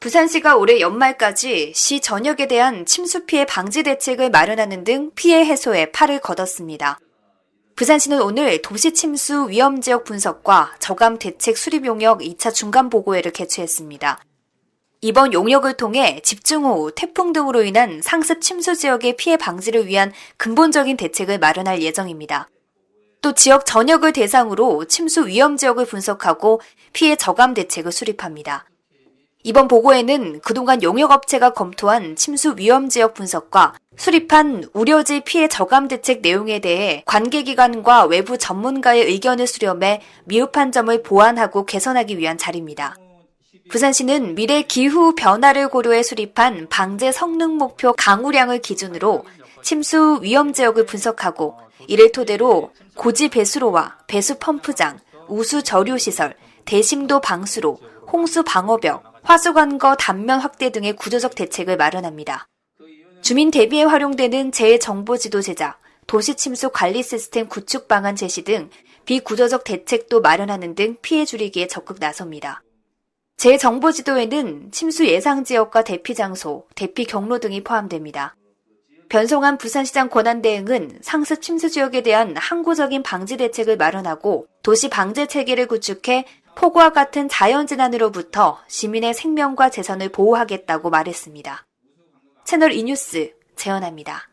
부산시가 올해 연말까지 시 전역에 대한 침수 피해 방지 대책을 마련하는 등 피해 해소에 팔을 걷었습니다. 부산시는 오늘 도시 침수 위험 지역 분석과 저감 대책 수립 용역 2차 중간 보고회를 개최했습니다. 이번 용역을 통해 집중호우, 태풍 등으로 인한 상습 침수 지역의 피해 방지를 위한 근본적인 대책을 마련할 예정입니다. 또 지역 전역을 대상으로 침수 위험 지역을 분석하고 피해 저감 대책을 수립합니다. 이번 보고에는 그동안 용역업체가 검토한 침수 위험 지역 분석과 수립한 우려지 피해 저감 대책 내용에 대해 관계기관과 외부 전문가의 의견을 수렴해 미흡한 점을 보완하고 개선하기 위한 자리입니다. 부산시는 미래 기후 변화를 고려해 수립한 방제 성능 목표 강우량을 기준으로 침수 위험 지역을 분석하고 이를 토대로 고지 배수로와 배수 펌프장, 우수 저류 시설, 대심도 방수로, 홍수 방어벽, 화수관거 단면 확대 등의 구조적 대책을 마련합니다. 주민 대비에 활용되는 재정보지도 제작, 도시 침수 관리 시스템 구축 방안 제시 등 비구조적 대책도 마련하는 등 피해 줄이기에 적극 나섭니다. 재정보지도에는 침수 예상 지역과 대피 장소, 대피 경로 등이 포함됩니다. 변성한 부산시장 권한대행은 상습 침수 지역에 대한 항구적인 방지 대책을 마련하고 도시 방제 체계를 구축해 폭우와 같은 자연재난으로부터 시민의 생명과 재산을 보호하겠다고 말했습니다. 채널 이뉴스 재현합니다.